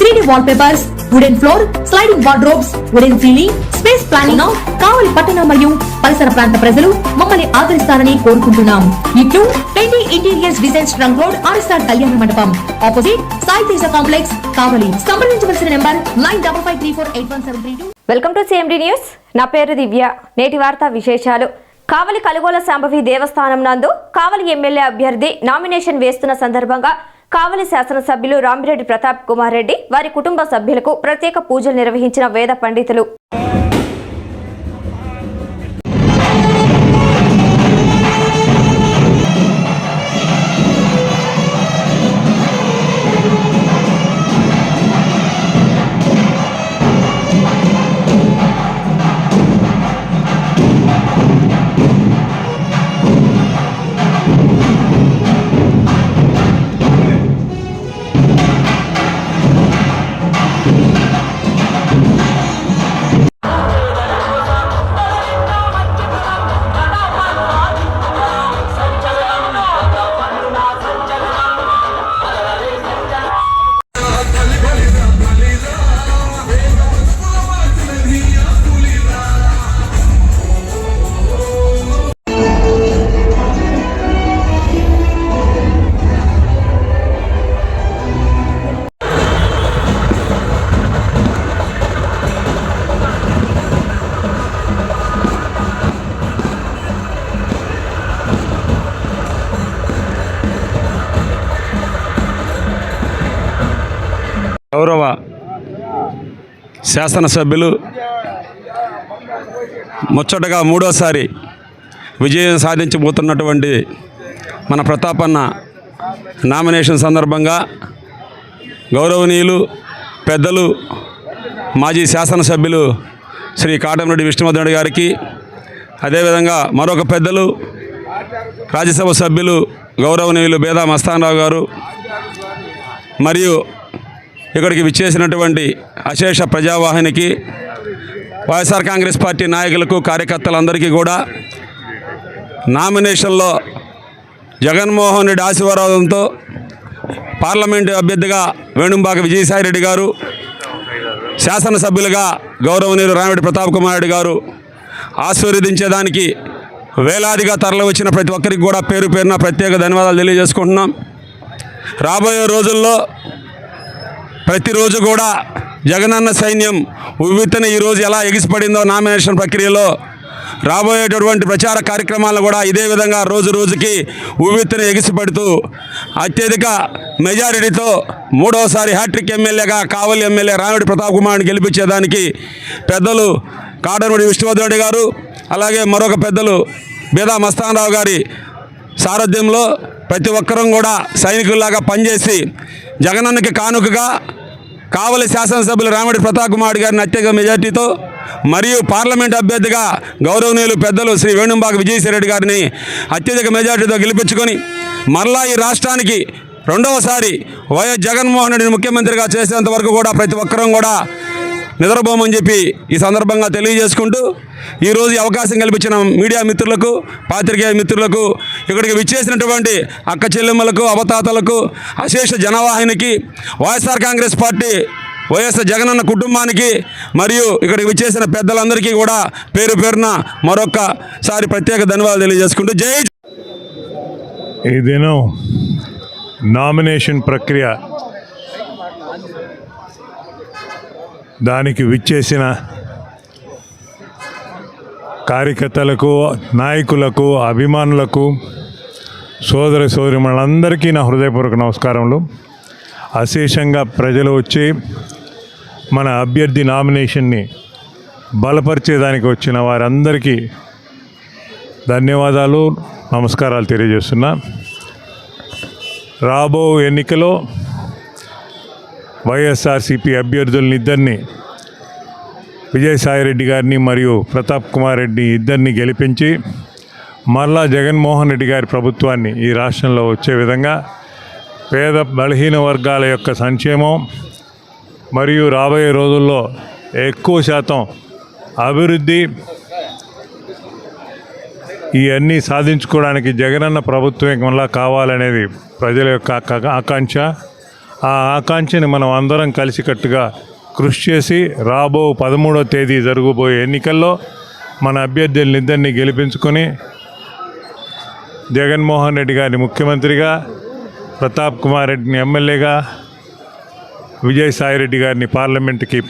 three D wallpapers wooden floor sliding wardrobes wooden ceiling space planning Kavali పట్టణ మరియు పరిసర ప్రాంత ప్రజలు మమ్మల్ని ఆదరిస్తారని కోరుకుంటున్నాం. ఇట్లు twenty interiors designs trunk road RSR Kalyana Mandapam. Opposite Sai Teja complex Kavali. సంప్రదించవలసిన number nine double five three four eight one seven three two. Welcome to CMD news నా పేరు దివ్య. నేటి వార్తా విశేషాలు. కావలి కలుగోల శాంభవి దేవస్థానం నందు కావలి ఎమ్మెల్యే అభ్యర్థి నామినేషన్ వేస్తున్న సందర్భంగా కావలి శాసనసభ్యులు రామిరెడ్డి ప్రతాప్ కుమార్ రెడ్డి వారి కుటుంబ సభ్యులకు ప్రత్యేక పూజలు నిర్వహించిన వేద పండితులు. గౌరవ శాసనసభ్యులు. ముచ్చటగా మూడోసారి విజయం సాధించబోతున్నటువంటి మన ప్రతాపన్న నామినేషన్ సందర్భంగా గౌరవనీయులు పెద్దలు మాజీ శాసనసభ్యులు శ్రీ కాటంరెడ్డి విష్ణువర్ధన్ గారికి అదేవిధంగా మరొక పెద్దలు రాజ్యసభ సభ్యులు గౌరవనీయులు బేదా మస్తానరావు గారు మరియు ఇక్కడికి విచ్చేసినటువంటి అశేష ప్రజావాహినికి వైఎస్ఆర్ కాంగ్రెస్ పార్టీ నాయకులకు కార్యకర్తలందరికీ కూడా నామినేషన్లో జగన్మోహన్ రెడ్డి ఆశీర్వాదంతో పార్లమెంటు అభ్యర్థిగా వేణుంబాక విజయసాయిరెడ్డి గారు శాసనసభ్యులుగా గౌరవనీయులు రామిరెడ్డి ప్రతాప్ కుమార్ రెడ్డి గారు ఆశీర్వదించేదానికి వేలాదిగా తరలి వచ్చిన ప్రతి ఒక్కరికి కూడా పేరు పేరున ప్రత్యేక ధన్యవాదాలు తెలియజేసుకుంటున్నాం. రాబోయే రోజుల్లో ప్రతిరోజు కూడా జగనన్న సైన్యం ఉవ్విత్తన ఈరోజు ఎలా ఎగిసిపడిందో నామినేషన్ ప్రక్రియలో రాబోయేటటువంటి ప్రచార కార్యక్రమాలను కూడా ఇదే విధంగా రోజు రోజుకి ఉవ్వెత్తున ఎగిసిపడుతూ అత్యధిక మెజారిటీతో మూడవసారి హ్యాట్రిక్ ఎమ్మెల్యేగా కావలి ఎమ్మెల్యే రామిడి ప్రతాప్ కుమార్ని గెలిపించేదానికి పెద్దలు కాడనూడి విష్ణువర్ధన్ గారు అలాగే మరొక పెద్దలు బేదా మస్తానరావు గారి సారథ్యంలో ప్రతి ఒక్కరం కూడా సైనికుల్లాగా పనిచేసి జగనన్నకి కానుకగా కావలి శాసనసభ్యులు రామిడి ప్రతాప్ కుమార్ గారిని అత్యధిక మెజార్టీతో మరియు పార్లమెంట్ అభ్యర్థిగా గౌరవనీయులు పెద్దలు శ్రీ వేణుంబాగ విజయసాయిరెడ్డి గారిని అత్యధిక మెజార్టీతో గెలిపించుకొని మరలా ఈ రాష్ట్రానికి రెండవసారి వైఎస్ జగన్మోహన్ రెడ్డిని ముఖ్యమంత్రిగా చేసేంత వరకు కూడా ప్రతి ఒక్కరం కూడా నిద్రపోమని చెప్పి ఈ సందర్భంగా తెలియజేసుకుంటూ ఈరోజు అవకాశం కల్పించిన మీడియా మిత్రులకు పాత్రికేయ మిత్రులకు ఇక్కడికి విచ్చేసినటువంటి అక్క చెల్లెమ్మలకు అవతాతలకు అశేష జనవాహినికి వైఎస్ఆర్ కాంగ్రెస్ పార్టీ వైఎస్ జగనన్న కుటుంబానికి మరియు ఇక్కడికి విచ్చేసిన పెద్దలందరికీ కూడా పేరు పేరున మరొక్కసారి ప్రత్యేక ధన్యవాదాలు తెలియజేసుకుంటూ జై ఈ దినం నామినేషన్ ప్రక్రియ దానికి విచ్చేసిన కార్యకర్తలకు నాయకులకు అభిమానులకు సోదర సోదరిమణులందరికీ నా హృదయపూర్వక నమస్కారములు. అశేషంగా ప్రజలు వచ్చి మన అభ్యర్థి నామినేషన్ని బలపరిచేదానికి వచ్చిన వారందరికీ ధన్యవాదాలు నమస్కారాలు తెలియజేస్తున్నా. రాబో ఎన్నికలో వైఎస్ఆర్సిపి అభ్యర్థులని ఇద్దరిని విజయసాయిరెడ్డి గారిని మరియు ప్రతాప్ కుమార్ రెడ్డి ఇద్దరిని గెలిపించి మరలా జగన్మోహన్ రెడ్డి గారి ప్రభుత్వాన్ని ఈ రాష్ట్రంలో వచ్చే విధంగా పేద బలహీన వర్గాల యొక్క సంక్షేమం మరియు రాబోయే రోజుల్లో ఎక్కువ శాతం అభివృద్ధి ఇవన్నీ సాధించుకోవడానికి జగనన్న ప్రభుత్వం వల్ల కావాలనేది ప్రజల యొక్క ఆకాంక్ష. ఆ ఆకాంక్షని మనం అందరం కలిసికట్టుగా కృషి చేసి రాబో పదమూడో తేదీ జరగబోయే ఎన్నికల్లో మన అభ్యర్థులను ఇద్దరిని గెలిపించుకొని జగన్మోహన్ రెడ్డి గారిని ముఖ్యమంత్రిగా ప్రతాప్ కుమార్ రెడ్డిని ఎమ్మెల్యేగా విజయసాయిరెడ్డి గారిని పార్లమెంట్కి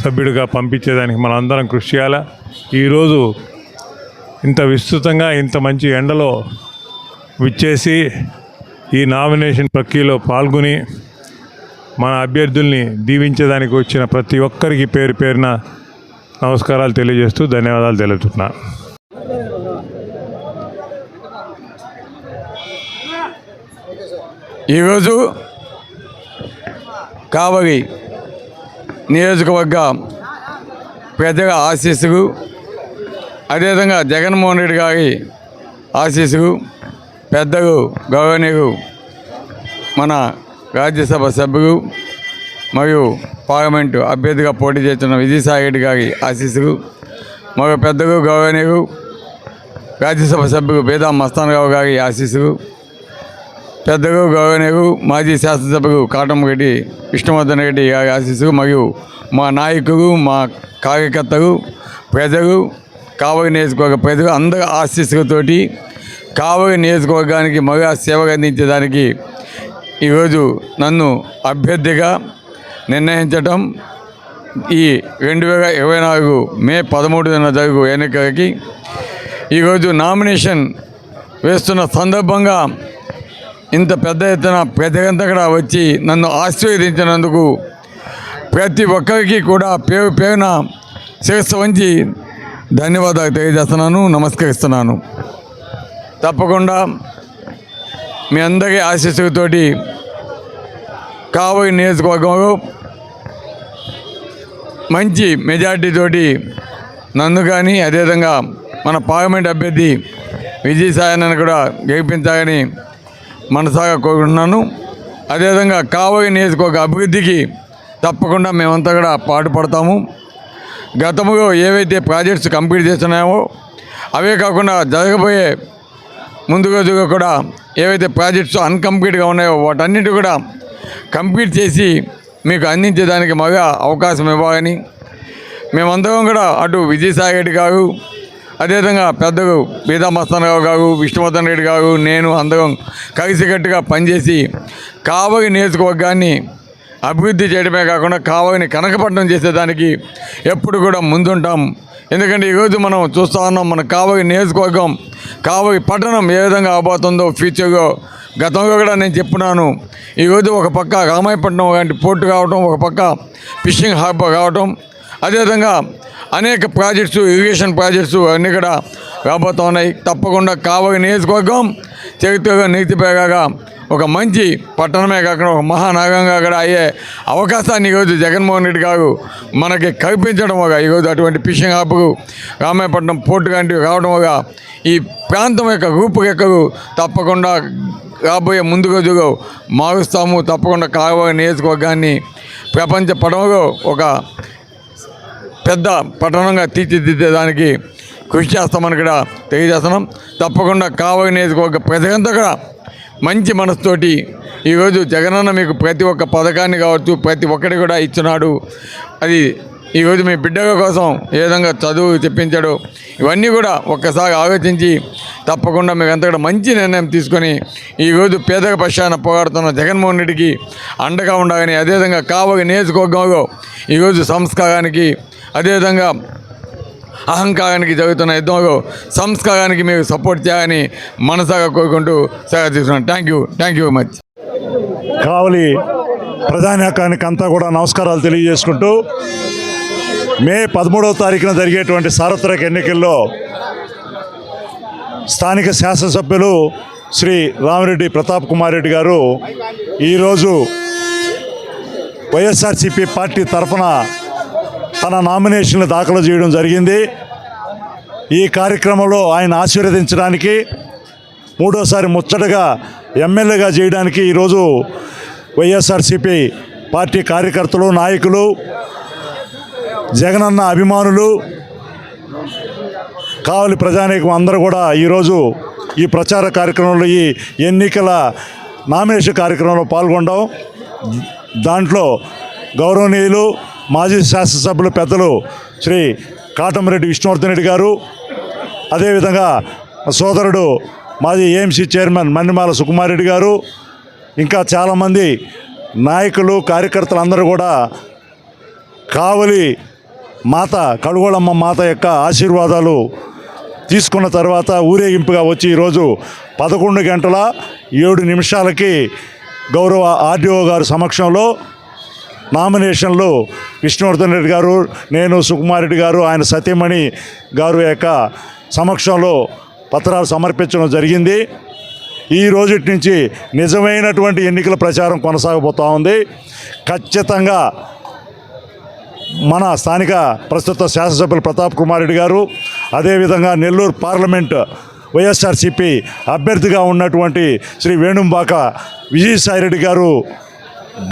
సభ్యుడిగా పంపించేదానికి మనం అందరం కృషి చేయాలా? ఈరోజు ఇంత విస్తృతంగా ఇంత మంచి ఎండలో విచ్చేసి ఈ నామినేషన్ ప్రక్రియలో పాల్గొని మన అభ్యర్థుల్ని దీవించడానికి వచ్చిన ప్రతి ఒక్కరికి పేరు పేరున నమస్కారాలు తెలియజేస్తూ ధన్యవాదాలు తెలుపుతున్నాను ఈరోజు కావలి నియోజకవర్గ పెద్దల ఆశీస్సులు అదేవిధంగా జగన్మోహన్ రెడ్డి గారి ఆశీస్సులు పెద్దలు గౌరవనీయు మన రాజ్యసభ సభ్యులు మరియు పార్లమెంటు అభ్యర్థిగా పోటీ చేస్తున్న విజయసాయి రెడ్డి గారి ఆశీస్సులు మరో పెద్దలు గౌరవనీయులు రాజ్యసభ సభ్యులు బేదా మస్తానరావు గారి ఆశీస్సులు పెద్దలు గౌరవనీయులు మాజీ శాసనసభ్యులు కాటమరెడ్డి విష్ణువర్ధన్ రెడ్డి గారి ఆశీస్సులు మరియు మా నాయకులు మా కార్యకర్తలు ప్రజలు కావలి నియోజకవర్గ ప్రజలు అందరి ఆశీస్సులతోటి కావలి నియోజకవర్గానికి మగా సేవలు అందించడానికి ఈరోజు నన్ను అభ్యర్థిగా నిర్ణయించటం ఈ రెండు వేల ఇరవై నాలుగు మే పదమూడున జరుగు ఎన్నికలకి ఈరోజు నామినేషన్ వేస్తున్న సందర్భంగా ఇంత పెద్ద ఎత్తున ప్రజలంతా కూడా వచ్చి నన్ను ఆశీర్వదించినందుకు ప్రతి ఒక్కరికి కూడా పేరు పేరున శిరస్సు వంచి ధన్యవాదాలు తెలియజేస్తున్నాను నమస్కరిస్తున్నాను. తప్పకుండా మీ అందరి ఆశీస్సులతోటి కావలి నియోజకవర్గంలో మంచి మెజార్టీతోటి నన్ను కానీ అదేవిధంగా మన పార్లమెంట్ అభ్యర్థి విజయసాయనని కూడా గెలిపించాలని మనసాగా కోరుకుంటున్నాను. అదేవిధంగా కావలి నియోజకవర్గ అభివృద్ధికి తప్పకుండా మేమంతా కూడా పాటుపడతాము. గతంలో ఏవైతే ప్రాజెక్ట్స్ కంప్లీట్ చేస్తున్నామో అవే కాకుండా జరగబోయే ముందు రోజుగా కూడా ఏవైతే ప్రాజెక్ట్స్ అన్కంప్లీట్గా ఉన్నాయో వాటన్నిటి కూడా కంప్లీట్ చేసి మీకు అందించేదానికి మగా అవకాశం ఇవ్వాలని. మేమందరం కూడా అటు విజయసాయి రెడ్డి గారు అదేవిధంగా పెద్దలు బీదా మస్తానరావు గారు విష్ణువర్ధన్ రెడ్డి గారు నేను అందరం కలిసికట్టుగా పనిచేసి కావలి నియోజకవర్గాన్ని అభివృద్ధి చేయడమే కాకుండా కావలిని కనకపట్నం చేసేదానికి ఎప్పుడు కూడా ముందుంటాం. ఎందుకంటే ఈరోజు మనం చూస్తూ ఉన్నాం మన కావగి నియోజకవర్గం కావవి పట్టణం ఏ విధంగా అవబోతుందో ఫ్యూచర్లో గతంలో కూడా నేను చెప్పున్నాను ఈరోజు ఒక పక్క రామాయపట్నం లాంటి పోర్టు కావటం ఒక పక్క ఫిషింగ్ హార్బర్ కావటం అదేవిధంగా అనేక ప్రాజెక్ట్స్ ఇరిగేషన్ ప్రాజెక్ట్స్ అన్నీ కూడా రాబోతున్నాయి. తప్పకుండా కావలి నియోజకవర్గం చరిత్రగా నీతిపేగా ఒక మంచి పట్టణమే కాకుండా ఒక మహానగరంగా కూడా అయ్యే అవకాశాన్ని ఈరోజు జగన్మోహన్ రెడ్డి గారు మనకి కల్పించడం ఒక ఈరోజు అటువంటి ఫిషింగ్ హాబ్కు రామాయపట్నం పోర్టు లాంటివి రావడం ఈ ప్రాంతం యొక్క రూపురేఖలు తప్పకుండా రాబోయే ముందు మారుస్తాము. తప్పకుండా కావలి నియోజకవర్గాన్ని ప్రపంచ పడవలో ఒక పెద్ద పట్టణంగా తీర్చిదిద్దేదానికి కృషి చేస్తామని కూడా తెలియజేస్తున్నాం. తప్పకుండా కావలి నియోజకవర్గ ప్రజలంతా కూడా మంచి మనసుతోటి ఈరోజు జగనన్న మీకు ప్రతి ఒక్క పథకాన్ని కావచ్చు ప్రతి ఒక్కటి కూడా ఇచ్చినాడు. అది ఈరోజు మీ బిడ్డల కోసం ఏ విధంగా చదువు చెప్పించాడు ఇవన్నీ కూడా ఒక్కసారి ఆలోచించి తప్పకుండా మీకు అంతా కూడా మంచి నిర్ణయం తీసుకొని ఈరోజు పేద పక్షాన పోరాడుతున్న జగన్మోహన్ రెడ్డికి అండగా ఉండాలని అదేవిధంగా కావలి నియోజకవర్గంలో ఈరోజు సంస్కారానికి అదేవిధంగా అహంకారానికి జరుగుతున్న యుద్ధంలో సంస్కారానికి మీరు సపోర్ట్ చేయాలని మనసాగా కోరుకుంటూ సేవ తీసుకున్నాను. Thank you thank you very much Kavali ప్రధానకానికి అంతా కూడా నమస్కారాలు తెలియజేసుకుంటూ మే పదమూడవ తారీఖున జరిగేటువంటి సార్వత్రిక ఎన్నికల్లో స్థానిక శాసనసభ్యులు శ్రీ రామిరెడ్డి ప్రతాప్ కుమార్ రెడ్డి గారు ఈరోజు వైఎస్ఆర్సీపీ పార్టీ తరఫున తన నామినేషన్లు దాఖలు చేయడం జరిగింది. ఈ కార్యక్రమంలో ఆయన ఆశీర్వదించడానికి మూడోసారి ముచ్చటగా ఎమ్మెల్యేగా చేయడానికి ఈరోజు వైఎస్ఆర్సిపి పార్టీ కార్యకర్తలు నాయకులు జగనన్న అభిమానులు కావలి ప్రజానీకం అందరూ కూడా ఈరోజు ఈ ప్రచార కార్యక్రమంలో ఈ ఎన్నికల నామినేషన్ కార్యక్రమంలో పాల్గొనడం దాంట్లో గౌరవనీయులు మాజీ శాసనసభ్యులు పెద్దలు శ్రీ కాటమరెడ్డి విష్ణువర్ధన్ రెడ్డి గారు అదేవిధంగా సోదరుడు మాజీ ఏఎంసీ చైర్మన్ మన్నిమాల సుకుమారెడ్డి గారు ఇంకా చాలామంది నాయకులు కార్యకర్తలు అందరూ కూడా కావలి మాత కడుగోళమ్మ మాత యొక్క ఆశీర్వాదాలు తీసుకున్న తర్వాత ఊరేగింపుగా వచ్చి ఈరోజు పదకొండు గంటల ఏడు నిమిషాలకి గౌరవ ఆర్డీఓ గారి సమక్షంలో నామినేషన్లు విష్ణువర్ధన్ రెడ్డి గారు నేను సుకుమారెడ్డి గారు ఆయన సతీమణి గారు యొక్క సమక్షంలో పత్రాలు సమర్పించడం జరిగింది. ఈ రోజుటి నుంచి నిజమైనటువంటి ఎన్నికల ప్రచారం కొనసాగబోతూ ఉంది. ఖచ్చితంగా మన స్థానిక ప్రస్తుత శాసనసభ్యులు ప్రతాప్ కుమార్ రెడ్డి గారు అదేవిధంగా నెల్లూరు పార్లమెంట్ వైఎస్ఆర్సిపి అభ్యర్థిగా ఉన్నటువంటి శ్రీ వేణుంబాక విజయసాయిరెడ్డి గారు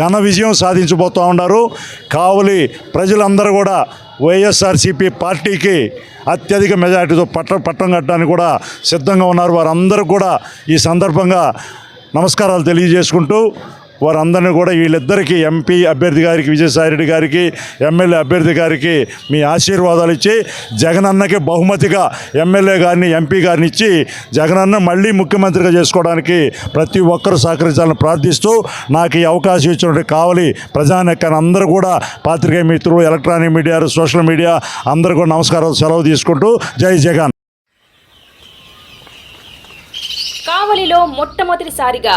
ఘన విజయం సాధించబోతూ ఉన్నారు. కావలి ప్రజలందరూ కూడా వైఎస్ఆర్సీపీ పార్టీకి అత్యధిక మెజారిటీతో పట్ట పట్టం కట్టడానికి కూడా సిద్ధంగా ఉన్నారు. వారందరూ కూడా ఈ సందర్భంగా నమస్కారాలు తెలియజేసుకుంటూ వారందరినీ కూడా వీళ్ళిద్దరికీ ఎంపీ అభ్యర్థి గారికి విజయసాయిరెడ్డి గారికి ఎమ్మెల్యే అభ్యర్థి గారికి మీ ఆశీర్వాదాలు ఇచ్చి జగనన్నకి బహుమతిగా ఎమ్మెల్యే గారిని ఎంపీ గారిని ఇచ్చి జగనన్న మళ్ళీ ముఖ్యమంత్రిగా చేసుకోవడానికి ప్రతి ఒక్కరూ సహకరించాలని ప్రార్థిస్తూ నాకు ఈ అవకాశం ఇచ్చినట్టు కావాలి ప్రజానెక్కని అందరూ కూడా పాత్రికేయ మిత్రులు ఎలక్ట్రానిక్ మీడియా సోషల్ మీడియా అందరూ కూడా నమస్కారాలు సెలవు తీసుకుంటూ జై జగన్. కావలిలో మొట్టమొదటిసారిగా